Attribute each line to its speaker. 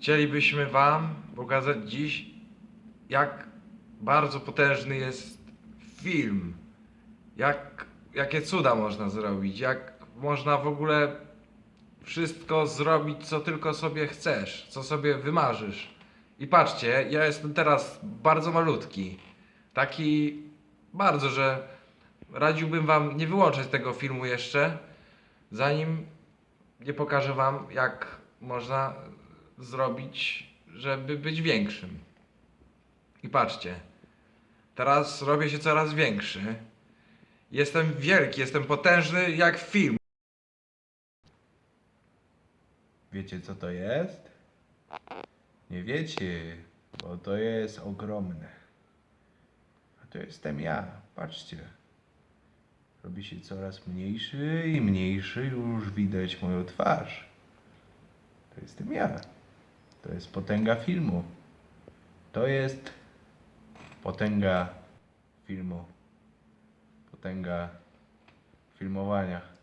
Speaker 1: Chcielibyśmy Wam pokazać dziś, jak bardzo potężny jest film. Jak, jakie cuda można zrobić, jak można w ogóle wszystko zrobić, co tylko sobie chcesz, co sobie wymarzysz. I patrzcie, ja jestem teraz bardzo malutki. Taki bardzo, że radziłbym Wam nie wyłączać tego filmu jeszcze, zanim nie pokażę Wam, jak można zrobić, żeby być większym. I patrzcie, teraz robię się coraz większy. Jestem wielki, jestem potężny jak film.
Speaker 2: Wiecie co to jest? Nie wiecie, bo to jest ogromne. A to jestem ja, patrzcie. Robi się coraz mniejszy i mniejszy, już widać moją twarz. To jestem ja. To jest potęga filmu. To jest potęga filmu. Potęga filmowania.